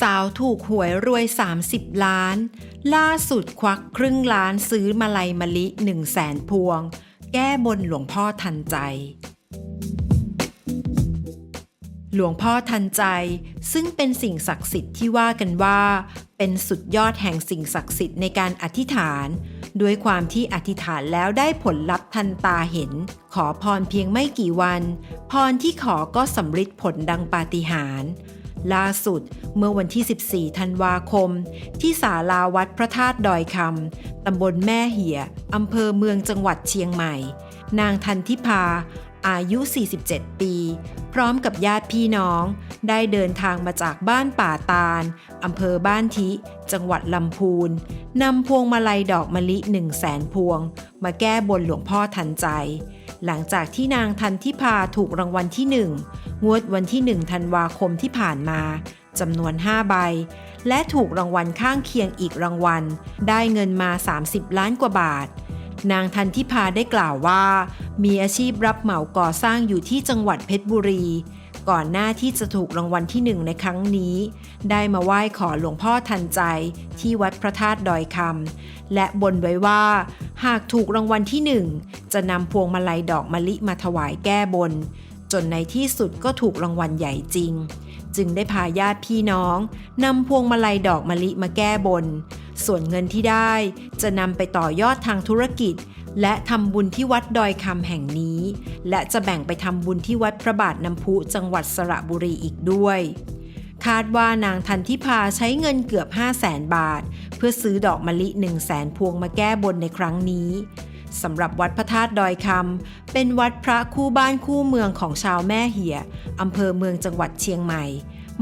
สาวถูกหวยรวย 30 ล้าน ล่าสุดควักครึ่งล้านซื้อมาลัยมะลิ1 0 0 0 0แสนพวง แก้บนหลวงพ่อทันใจ หลวงพ่อทันใจซึ่งเป็นสิ่งศักดิ์สิทธิ์ที่ว่ากันว่า เป็นสุดยอดแห่งสิ่งศักดิ์สิทธิ์ในการอธิษฐาน ด้วยความที่อธิษฐานแล้วได้ผลลัพธ์ทันตาเห็น ขอพรเพียงไม่กี่วัน พรที่ขอก็สำเร็จผลดังปาฏิหาริย์ ล่าสุด เมื่อวันที่ 14 ธันวาคม ที่ศาลาวัดพระธาตุดอยคำตำบลแม่เหียอำเภอเมืองจังหวัดเชียงใหม่ นางทันทิพา อายุ 47 ปี พร้อมกับญาติพี่น้อง ได้เดินทางมาจากบ้านป่าตาลอำเภอบ้านทิ จังหวัดลำพูนนำพวงมาลัยดอกมะลิ1 0 0 0 0แสนพวง มาแก้บนหลวงพ่อทันใจ หลังจากที่นางทันทิพาถูกรางวัลที่1ง งวดวันที่ 1 ธันวาคมที่ผ่านมาจำนวน 5 ใบ และถูกรางวัลข้างเคียงอีกรางวัล ได้เงินมา 30 ล้านกว่าบาท นางทันทิพาได้กล่าวว่า มีอาชีพรับเหมาก่อสร้างอยู่ที่จังหวัดเพชรบุรี ก่อนหน้าที่จะถูกรางวัลที่หนึ่งในครั้งนี้ ได้มาไหว้ขอหลวงพ่อทันใจที่วัดพระธาตุดอยคำและบนไว้ว่า หากถูกรางวัลที่หนึ่งจะนำพวงมาลัยดอกมะลิมาถวายแก้บน จนในที่สุดก็ถูกรางวัลใหญ่จริง จึงได้พาญาติพี่น้องนำพวงมาลัยดอกมะลิมาแก้บน ส่วนเงินที่ได้จะนำไปต่อยอดทางธุรกิจ และทำบุญที่วัดดอยคำแห่งนี้ และจะแบ่งไปทำบุญที่วัดพระบาทน้ำพุจังหวัดสระบุรีอีกด้วยคาดว่านางทันทิพาใช้เงินเกือบ 5 0 0แสนบาท เพื่อซื้อดอกมะลิ 1 0 0 0 0แสนพวงมาแก้บนในครั้งนี้ สำหรับวัดพระธาตุดอยคำเป็นวัดพระคู่บ้านคู่เมืองของชาวแม่เหียอำเภอเมืองจังหวัดเชียงใหม่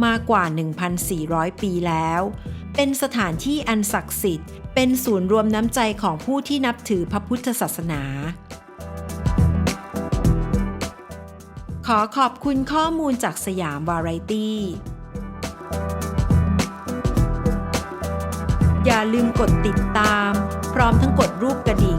มากว่า 1,400 ปีแล้ว เป็นสถานที่อันศักดิ์สิทธิ์ เป็นศูนย์รวมน้ำใจของผู้ที่นับถือพระพุทธศาสนา ขอขอบคุณข้อมูลจากสยามวาไรตี้อย่าลืมกดติดตาม พร้อมทั้งกดรูปกระดิ่ง